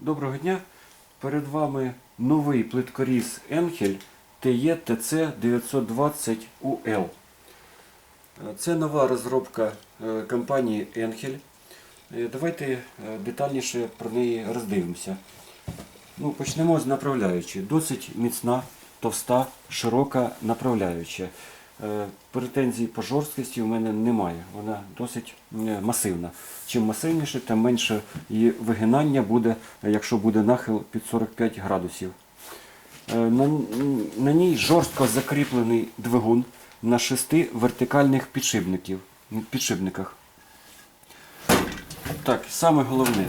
Доброго дня. Перед вами новий плиткоріз Енхель TE TC 920 UL. Це нова розробка е, компанії Енхель. Е, Давайте е, детальніше про неї роздивимося. Ну, почнемо з направляючої. Досить міцна, товста, широка направляюча. Е, Претензій по жорсткості у мене немає. Вона досить е, масивна. Чим масивніше, тим менше її вигинання буде, якщо буде нахил під 45 градусів. Е, На, на ній жорстко закріплений двигун на шести вертикальних підшипників, підшипниках. Так, саме головне.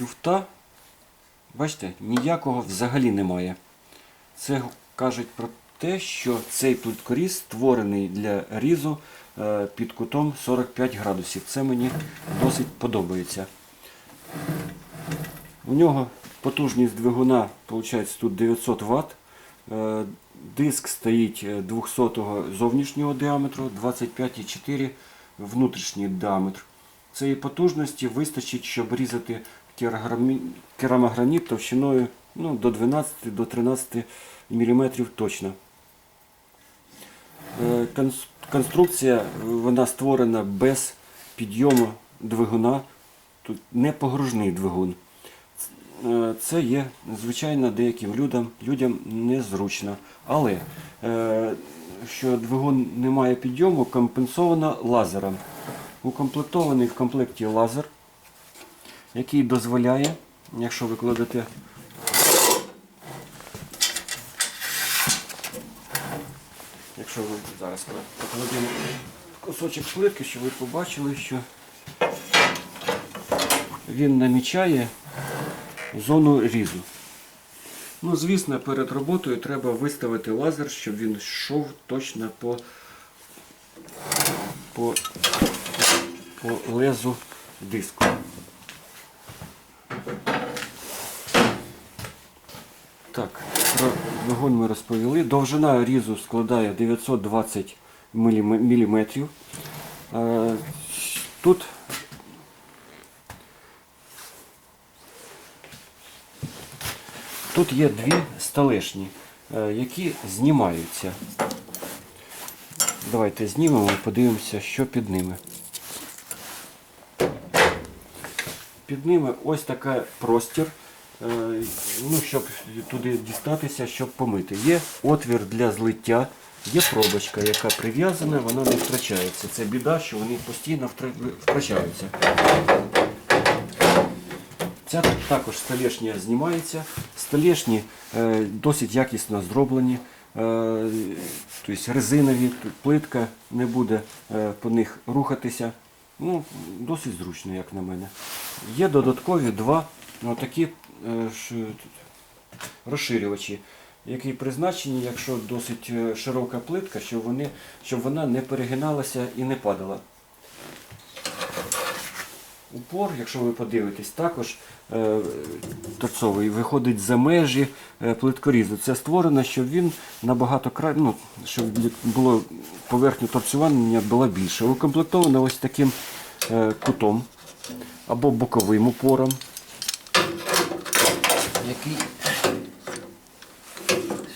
Люфта, бачите, ніякого взагалі немає. Це кажуть про те, що цей плиткоріз створений для різу е, під кутом 45 градусів. Це мені досить подобається. У нього потужність двигуна виходить, тут 900 Вт. Е, Диск стоїть е, 200 зовнішнього діаметру, 25,4 внутрішній діаметр. Цієї потужності вистачить, щоб різати керамограніт товщиною ну, до 12 до 13 мм точно. Е, конс- Конструкція вона створена без підйому двигуна. Тут не погружний двигун. Е, Це є, звичайно, деяким людям, людям незручно. Але е, що двигун не має підйому, компенсовано лазером. Укомплектований в комплекті лазер, який дозволяє, якщо ви кладете Якщо ви зараз покладемо кусочок плитки, щоб ви побачили, що він намічає зону різу. Ну, звісно, перед роботою треба виставити лазер, щоб він йшов точно по, по, по лезу диску. Так, двигун ми розповіли. Довжина різу складає 920 мм. Тут Тут є дві столешні, е, які знімаються. Давайте знімемо і подивимося, що під ними. Під ними ось такий простір, е, ну, щоб туди дістатися, щоб помити. Є отвір для злиття, є пробочка, яка прив'язана, вона не втрачається. Це біда, що вони постійно втрачаються. Ця також столешня знімається. Столешні е, досить якісно зроблені. Е, тобто резинові, плитка не буде е, по них рухатися. Ну, досить зручно, як на мене. Є додаткові два такі розширювачі, які призначені, якщо досить е, широка плитка, щоб, вони, щоб вона не перегиналася і не падала. Упор, якщо ви подивитесь, також е, торцовий виходить за межі е, плиткорізу. Це створено, щоб він набагато кра... ну, щоб було поверхня торцювання була більше. Укомплектовано ось таким е, кутом або боковим упором, який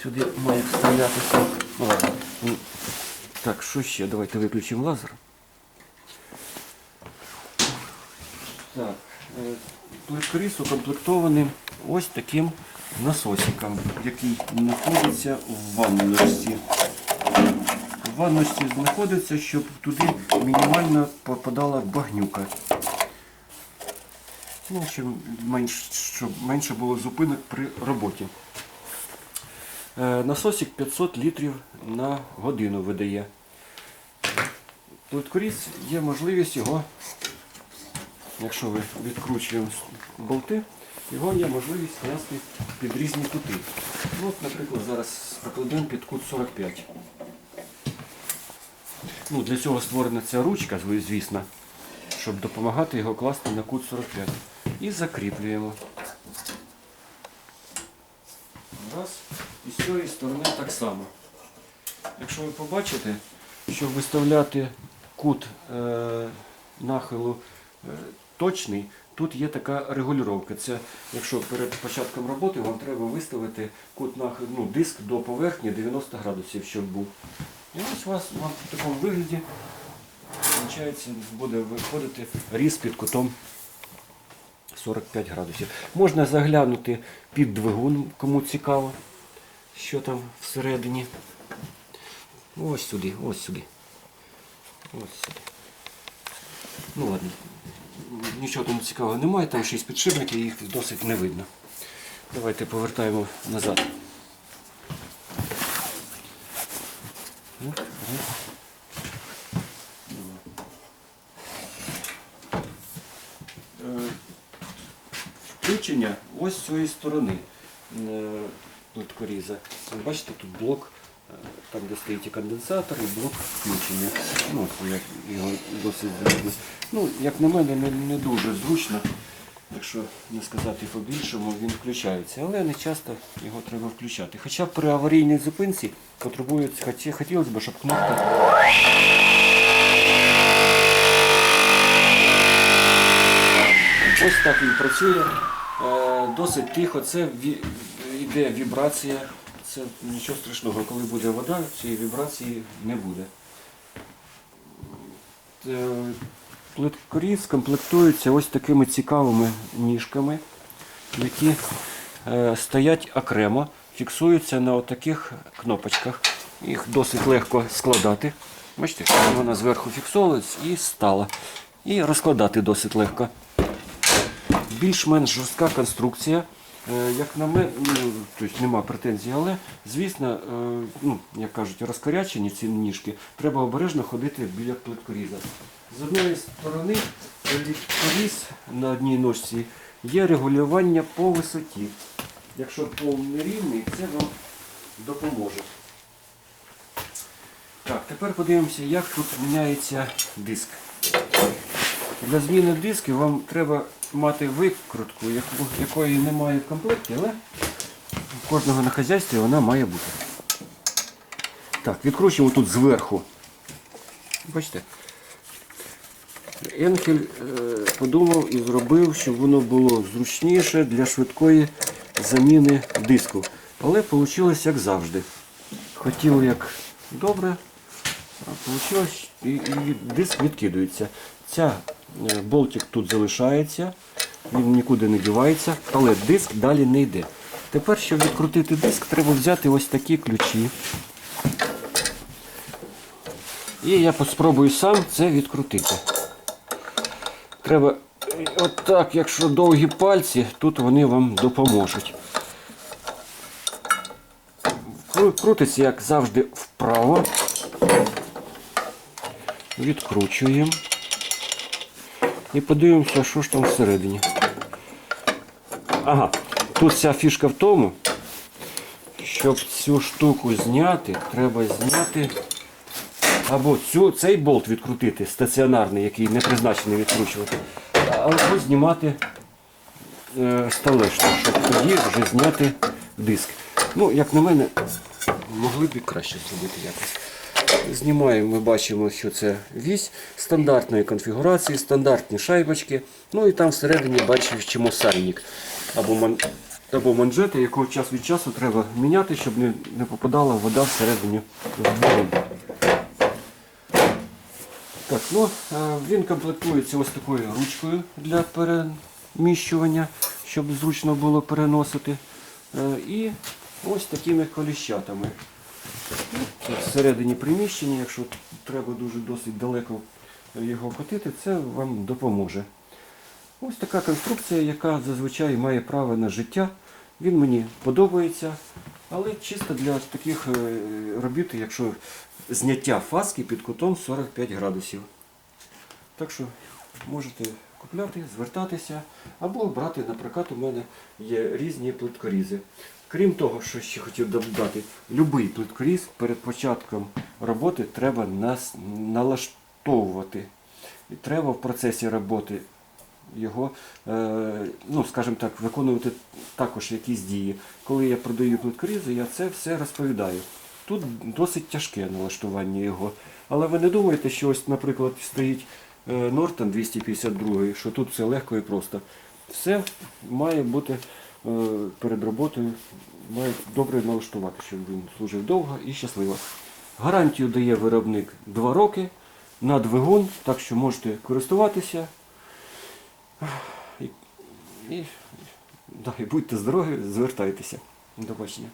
сюди має вставлятися. Ну, ладно. Ну, Так, що ще? Давайте виключимо лазер. Так, е, укомплектований ось таким насосиком, який знаходиться в ванночці. В ванночці знаходиться, щоб туди мінімально попадала багнюка. Ну, щоб менш, щоб менше було зупинок при роботі. Е, Насосик 500 літрів на годину видає. Плиткоріз є можливість його якщо ви відкручуємо болти, його є можливість класти під різні кути. Ну, от, наприклад, зараз покладемо під кут 45. Ну, для цього створена ця ручка, звісно, щоб допомагати його класти на кут 45. І закріплюємо. Раз. І з цієї сторони так само. Якщо ви побачите, щоб виставляти кут е, нахилу е, точний, тут є така регулювання. Це якщо перед початком роботи вам треба виставити кут нах... ну, диск до поверхні 90 градусів, щоб був. І ось у вас вам в такому вигляді буде виходити різ під кутом 45 градусів. Можна заглянути під двигун, кому цікаво, що там всередині. Ось сюди, ось сюди. Ось сюди. Ну ладно. Нічого там цікавого немає, там шість підшипників, їх досить не видно. Давайте повертаємо назад. Оп. Е, Включення ось з цієї сторони е, плиткоріза. Ви Бачите, тут блок, е, там де стоїть і конденсатор, і блок включення. Ну, як його досить. Ну, як на мене, не, не дуже зручно. Якщо не сказати по-більшому, він включається, але не часто його треба включати. Хоча при аварійній зупинці потребується, хоті- хотілося б, щоб кнопка Ось так він працює. Досить тихо. Це йде вібрація. Це нічого страшного. Коли буде вода, цієї вібрації не буде. Е, Плиткоріз комплектуються ось такими цікавими ніжками, які е, стоять окремо, фіксуються на отаких кнопочках. Їх досить легко складати. Бачите, вона зверху фіксовується і стала. І розкладати досить легко більш-менш жорстка конструкція. Е, Як на мене, ну, тобто нема претензій, але звісно, е, ну, як кажуть, розкорячені ці ніжки, треба обережно ходити біля плиткоріза. З одної сторони плиткоріз на одній ножці є регулювання по висоті. Якщо пол нерівний, це вам допоможе. Так, тепер подивимося, як тут міняється диск. Для зміни дисків вам треба мати викрутку, якої немає в комплекті, але у кожного на хазяйстві вона має бути. Так, відкручуємо тут зверху. Бачите? Енхель е, подумав і зробив, щоб воно було зручніше для швидкої заміни диску. Але вийшло як завжди. Хотів як добре, а вийшло і, диск відкидується. Ця болтик тут залишається, він нікуди не дівається, але диск далі не йде. Тепер, щоб відкрутити диск, треба взяти ось такі ключі. І я спробую сам це відкрутити. Треба е, отак, якщо довгі пальці, тут вони вам допоможуть. Крутиться, як завжди, вправо. Відкручуємо. І подивимося, що ж там всередині. Ага, тут вся фішка в тому, щоб цю штуку зняти, треба зняти або цю, цей болт відкрутити, стаціонарний, який не призначений відкручувати, або знімати е, сталешню, щоб тоді вже зняти диск. Ну, як на мене, могли б і краще зробити якось. Знімаємо, ми бачимо, що це вісь стандартної конфігурації, стандартні шайбочки. Ну і там всередині бачимо сальник або, ман... або манжети, якого час від часу треба міняти, щоб не, не попадала вода всередині. Так, ну, е, він комплектується ось такою ручкою для переміщування, щоб зручно було переносити. Е, І ось такими коліщатами. Всередині приміщення, якщо треба дуже досить далеко його котити, це вам допоможе. Ось така конструкція, яка зазвичай має право на життя. Він мені подобається, але чисто для таких е, робіт, якщо зняття фаски під кутом 45 градусів. Так що можете купляти, звертатися або брати на прокат. У мене є різні плиткорізи. Крім того, що ще хотів додати, будь-який плиткоріз перед початком роботи треба нас налаштовувати. І треба в процесі роботи його, е, ну, скажімо так, виконувати також якісь дії. Коли я продаю плиткорізи, я це все розповідаю. Тут досить тяжке налаштування його. Але ви не думаєте, що ось, наприклад, стоїть е, Нортон 252, що тут все легко і просто. Все має бути е, перед роботою, має добре налаштувати, щоб він служив довго і щасливо. Гарантію дає виробник 2 роки на двигун, так що можете користуватися. І, і, да, і будьте здорові, звертайтеся. До бачення.